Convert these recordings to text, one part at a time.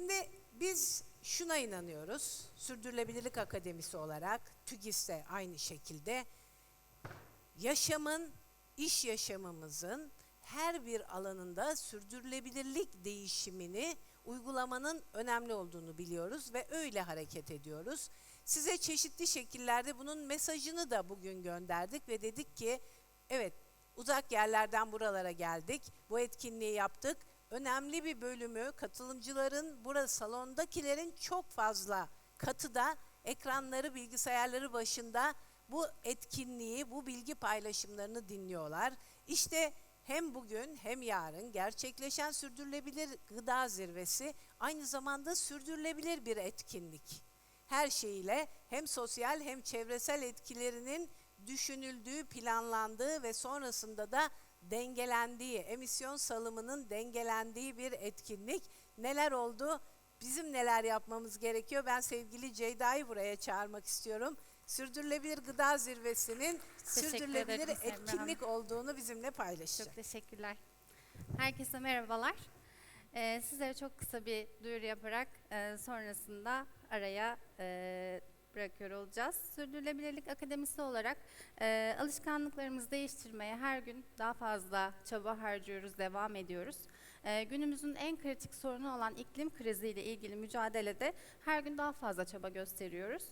Şimdi biz şuna inanıyoruz. Sürdürülebilirlik Akademisi olarak, TÜGİS de aynı şekilde yaşamın, iş yaşamımızın her bir alanında sürdürülebilirlik değişimini uygulamanın önemli olduğunu biliyoruz ve öyle hareket ediyoruz. Size çeşitli şekillerde bunun mesajını da bugün gönderdik ve dedik ki evet uzak yerlerden buralara geldik. Bu etkinliği yaptık. Önemli bir bölümü katılımcıların, burada salondakilerin çok fazla katıda ekranları, bilgisayarları başında bu etkinliği, bu bilgi paylaşımlarını dinliyorlar. İşte hem bugün hem yarın gerçekleşen sürdürülebilir gıda zirvesi aynı zamanda sürdürülebilir bir etkinlik. Her şeyiyle hem sosyal hem çevresel etkilerinin düşünüldüğü, planlandığı ve sonrasında da dengelendiği, emisyon salımının dengelendiği bir etkinlik. Neler oldu? Bizim neler yapmamız gerekiyor? Ben sevgili Ceyda'yı buraya çağırmak istiyorum. Sürdürülebilir Gıda Zirvesi'nin sürdürülebilir ederim etkinlik olduğunu bizimle paylaşacak. Çok teşekkürler. Herkese merhabalar. Ee, sizlere çok kısa bir duyuru yaparak e, sonrasında araya e, bırakıyor olacağız. Sürdürülebilirlik Akademisi olarak e, alışkanlıklarımızı değiştirmeye her gün daha fazla çaba harcıyoruz, devam ediyoruz. E, günümüzün en kritik sorunu olan iklim kriziyle ilgili mücadelede her gün daha fazla çaba gösteriyoruz.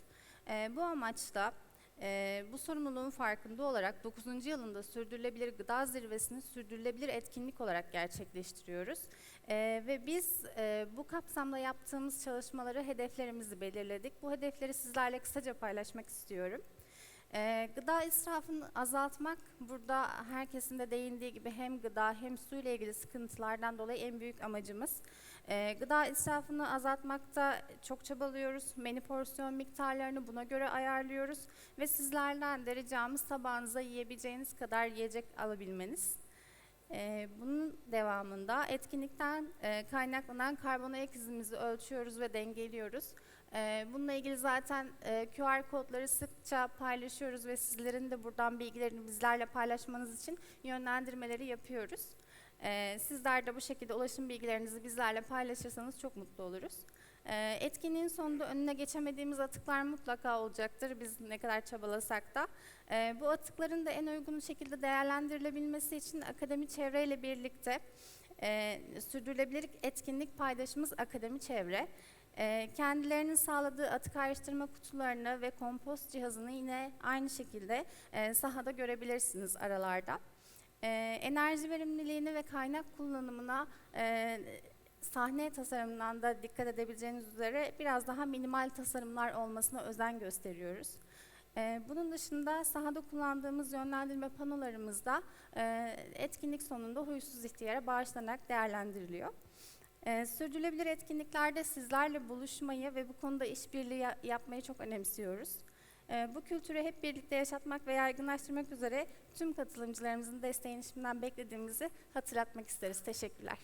E, bu amaçla ee, bu sorumluluğun farkında olarak 9. yılında Sürdürülebilir Gıda Zirvesi'ni sürdürülebilir etkinlik olarak gerçekleştiriyoruz. Ee, ve biz e, bu kapsamda yaptığımız çalışmaları, hedeflerimizi belirledik. Bu hedefleri sizlerle kısaca paylaşmak istiyorum. Ee, gıda israfını azaltmak burada herkesin de değindiği gibi hem gıda hem su ile ilgili sıkıntılardan dolayı en büyük amacımız. Ee, gıda israfını azaltmakta çok çabalıyoruz. Menü porsiyon miktarlarını buna göre ayarlıyoruz ve sizlerden de ricamız tabağınıza yiyebileceğiniz kadar yiyecek alabilmeniz. Ee, bunun devamında etkinlikten e, kaynaklanan karbon ayak izimizi ölçüyoruz ve dengeliyoruz. Ee, bununla ilgili zaten e, QR kodları sıkça paylaşıyoruz ve sizlerin de buradan bilgilerini bizlerle paylaşmanız için yönlendirmeleri yapıyoruz. Ee, sizler de bu şekilde ulaşım bilgilerinizi bizlerle paylaşırsanız çok mutlu oluruz. Ee, etkinliğin sonunda önüne geçemediğimiz atıklar mutlaka olacaktır biz ne kadar çabalasak da. Bu atıkların da en uygun şekilde değerlendirilebilmesi için Akademi Çevre ile birlikte e, sürdürülebilirlik etkinlik paydaşımız Akademi Çevre. E, kendilerinin sağladığı atık ayrıştırma kutularını ve kompost cihazını yine aynı şekilde e, sahada görebilirsiniz aralarda. E, enerji verimliliğini ve kaynak kullanımına e, sahne tasarımından da dikkat edebileceğiniz üzere biraz daha minimal tasarımlar olmasına özen gösteriyoruz. Ee, bunun dışında sahada kullandığımız yönlendirme panolarımız da e, etkinlik sonunda huysuz ihtiyara bağışlanarak değerlendiriliyor. Ee, sürdürülebilir etkinliklerde sizlerle buluşmayı ve bu konuda işbirliği ya- yapmayı çok önemsiyoruz. Ee, bu kültürü hep birlikte yaşatmak ve yaygınlaştırmak üzere tüm katılımcılarımızın desteğini şimdiden beklediğimizi hatırlatmak isteriz. Teşekkürler.